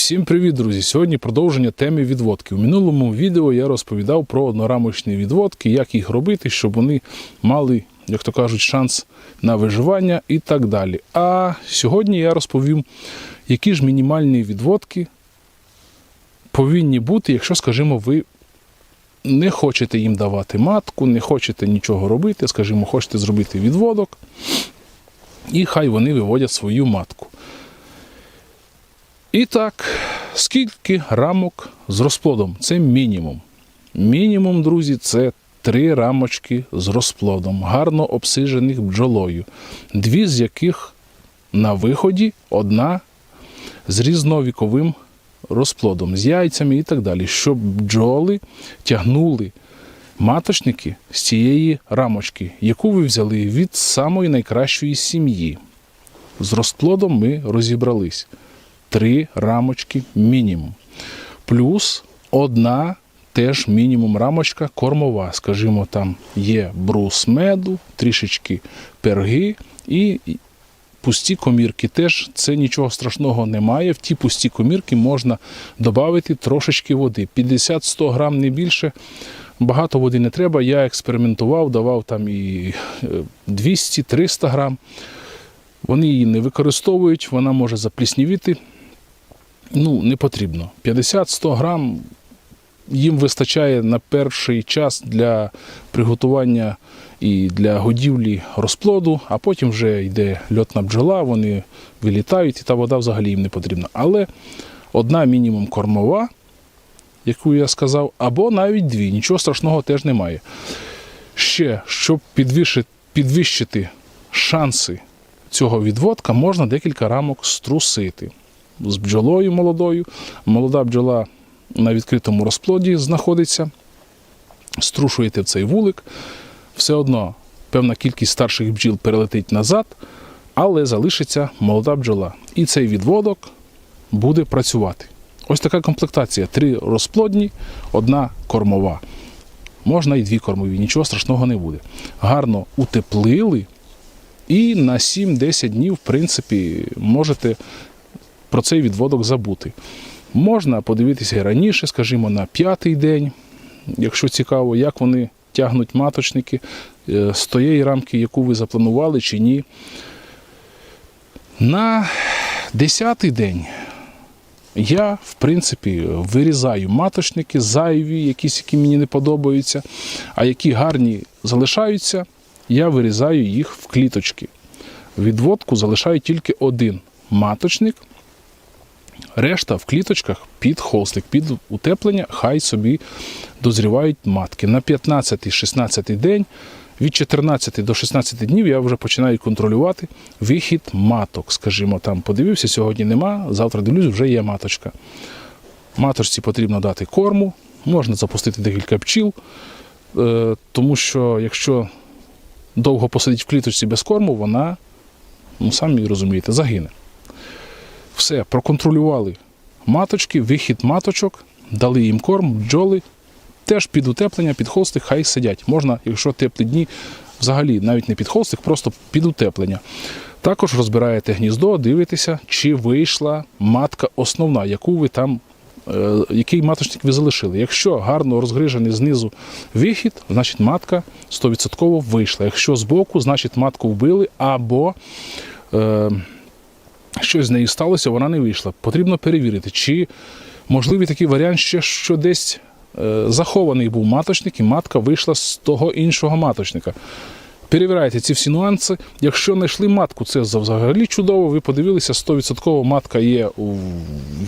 Всім привіт, друзі! Сьогодні продовження теми відводки. У минулому відео я розповідав про однорамочні відводки, як їх робити, щоб вони мали, як то кажуть, шанс на виживання і так далі. А сьогодні я розповім, які ж мінімальні відводки повинні бути, якщо, скажімо, ви не хочете їм давати матку, не хочете нічого робити, скажімо, хочете зробити відводок, і хай вони виводять свою матку. І так, скільки рамок з розплодом? Це мінімум. Мінімум, друзі, це три рамочки з розплодом, гарно обсижених бджолою, дві з яких на виході, одна з різновіковим розплодом, з яйцями і так далі, щоб бджоли тягнули маточники з цієї рамочки, яку ви взяли від самої найкращої сім'ї. З розплодом ми розібрались три рамочки мінімум. Плюс одна теж мінімум рамочка кормова. Скажімо, там є брус меду, трішечки перги і пусті комірки. Теж це нічого страшного немає. В ті пусті комірки можна додати трошечки води. 50-100 грам не більше. Багато води не треба. Я експериментував, давав там і 200-300 грам. Вони її не використовують, вона може запліснівіти ну, не потрібно. 50-100 грам їм вистачає на перший час для приготування і для годівлі розплоду, а потім вже йде льотна бджола, вони вилітають, і та вода взагалі їм не потрібна. Але одна мінімум кормова, яку я сказав, або навіть дві. Нічого страшного теж немає. Ще, щоб підвищити, шанси цього відводка, можна декілька рамок струсити з бджолою молодою. Молода бджола на відкритому розплоді знаходиться. Струшуєте в цей вулик. Все одно певна кількість старших бджіл перелетить назад, але залишиться молода бджола. І цей відводок буде працювати. Ось така комплектація: три розплодні, одна кормова. Можна і дві кормові, нічого страшного не буде. Гарно утеплили. І на 7-10 днів, в принципі, можете про цей відводок забути. Можна подивитися і раніше, скажімо, на п'ятий день, якщо цікаво, як вони тягнуть маточники е, з тієї рамки, яку ви запланували чи ні. На десятий день я, в принципі, вирізаю маточники, зайві, якісь, які мені не подобаються, а які гарні залишаються, я вирізаю їх в кліточки. Відводку залишаю тільки один маточник. Решта в кліточках під холстик, під утеплення, хай собі дозрівають матки. На 15-16 день, від 14 до 16 днів я вже починаю контролювати вихід маток. Скажімо, там подивився, сьогодні нема, завтра дивлюсь, вже є маточка. Маточці потрібно дати корму, можна запустити декілька пчіл, е, тому що якщо довго посидить в кліточці без корму, вона, ну самі розумієте, загине. Все, проконтролювали маточки, вихід маточок, дали їм корм, бджоли. Теж під утеплення, під холстик, хай сидять. Можна, якщо теплі дні, взагалі навіть не під холстик, просто під утеплення. Також розбираєте гніздо, дивитеся, чи вийшла матка основна, яку ви там, е, який маточник ви залишили. Якщо гарно розгрижений знизу вихід, значить матка 100% вийшла. Якщо збоку, значить матку вбили або. Е, щось з нею сталося, вона не вийшла. Потрібно перевірити, чи можливий такий варіант ще, що десь е, захований був маточник, і матка вийшла з того іншого маточника. Перевіряйте ці всі нюанси. Якщо знайшли матку, це взагалі чудово. Ви подивилися, 100% матка є у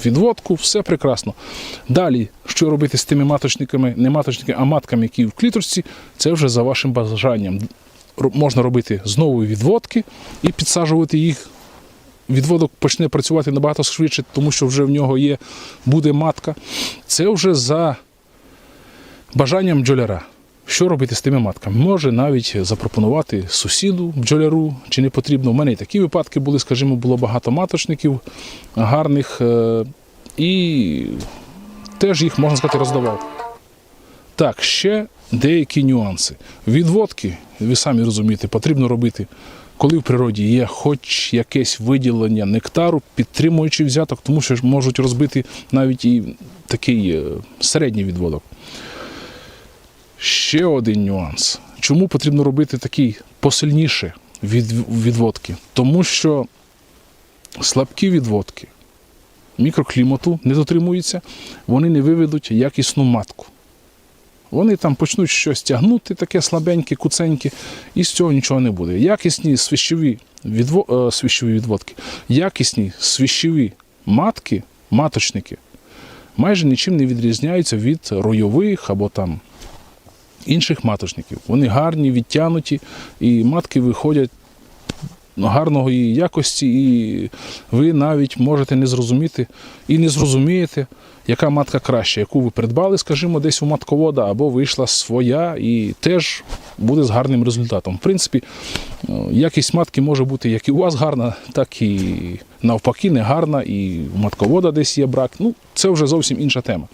відводку, все прекрасно. Далі, що робити з тими маточниками, не маточниками, а матками, які в кліточці, це вже за вашим бажанням. Можна робити знову відводки і підсаджувати їх відводок почне працювати набагато швидше, тому що вже в нього є, буде матка. Це вже за бажанням бджоляра. Що робити з тими матками? Може навіть запропонувати сусіду бджоляру, чи не потрібно. У мене і такі випадки були, скажімо, було багато маточників гарних, е, і теж їх, можна сказати, роздавав. Так, ще деякі нюанси. Відводки, ви самі розумієте, потрібно робити коли в природі є хоч якесь виділення нектару, підтримуючи взяток, тому що ж можуть розбити навіть і такий е, середній відводок. Ще один нюанс. Чому потрібно робити такий посильніше від, відводки? Тому що слабкі відводки мікроклімату не дотримуються, вони не виведуть якісну матку. Вони там почнуть щось тягнути, таке слабеньке, куценьке, і з цього нічого не буде. Якісні свіщові, відво... е, свіщові відводки, якісні свіщові матки, маточники, майже нічим не відрізняються від ройових або там інших маточників. Вони гарні, відтянуті, і матки виходять гарної якості, і ви навіть можете не зрозуміти і не зрозумієте, яка матка краща, яку ви придбали, скажімо, десь у матковода, або вийшла своя, і теж буде з гарним результатом. В принципі, е, якість матки може бути як і у вас гарна, так і навпаки, не гарна, і у матковода десь є брак. Ну, це вже зовсім інша тема.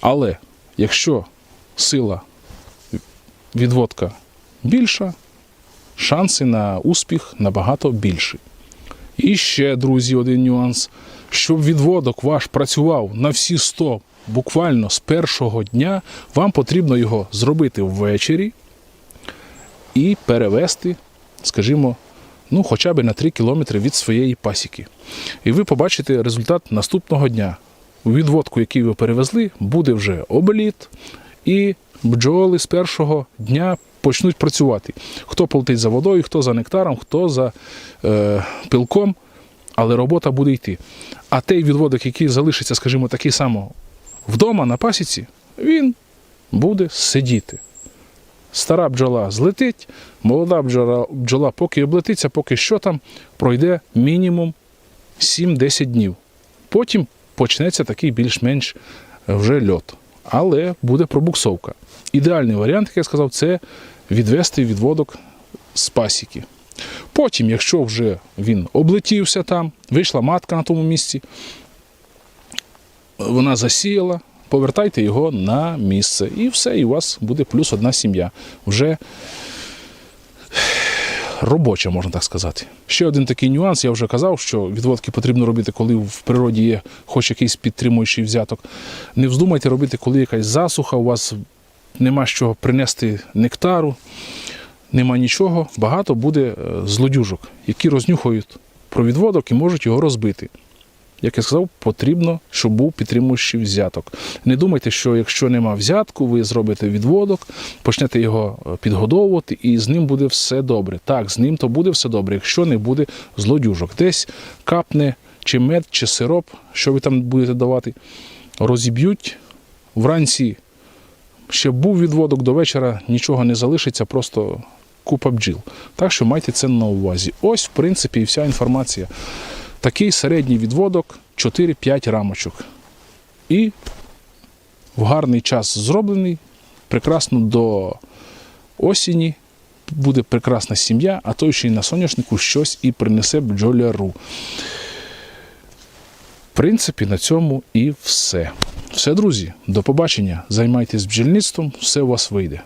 Але якщо сила відводка більша, шанси на успіх набагато більші. І ще, друзі, один нюанс. Щоб відводок ваш працював на всі 100 буквально з першого дня, вам потрібно його зробити ввечері і перевести, скажімо, ну, хоча б на 3 кілометри від своєї пасіки. І ви побачите результат наступного дня. У відводку, який ви перевезли, буде вже обліт, і бджоли з першого дня почнуть працювати. Хто полетить за водою, хто за нектаром, хто за е, пилком, але робота буде йти. А той відводок, який залишиться, скажімо, такий само вдома на пасіці, він буде сидіти. Стара бджола злетить, молода бджола, бджола поки облетиться, поки що там, пройде мінімум 7-10 днів. Потім почнеться такий більш-менш вже льот. Але буде пробуксовка. Ідеальний варіант, як я сказав, це відвести відводок з пасіки. Потім, якщо вже він облетівся там, вийшла матка на тому місці, вона засіяла, повертайте його на місце. І все, і у вас буде плюс одна сім'я. Вже робоча, можна так сказати. Ще один такий нюанс, я вже казав, що відводки потрібно робити, коли в природі є хоч якийсь підтримуючий взяток. Не вздумайте робити, коли якась засуха, у вас нема що принести нектару, нема нічого. Багато буде е, злодюжок, які рознюхають про відводок і можуть його розбити. Як я сказав, потрібно, щоб був підтримуючий взяток. Не думайте, що якщо нема взятку, ви зробите відводок, почнете його е, підгодовувати, і з ним буде все добре. Так, з ним то буде все добре, якщо не буде злодюжок. Десь капне чи мед, чи сироп, що ви там будете давати, розіб'ють вранці. Ще був відводок до вечора, нічого не залишиться, просто купа бджіл. Так що майте це на увазі. Ось, в принципі, і вся інформація. Такий середній відводок 4-5 рамочок. І в гарний час зроблений, прекрасно до осені буде прекрасна сім'я, а то ще й на соняшнику щось і принесе бджоляру. В принципі, на цьому і все. Все, друзі, до побачення. Займайтесь бджільництвом, все у вас вийде.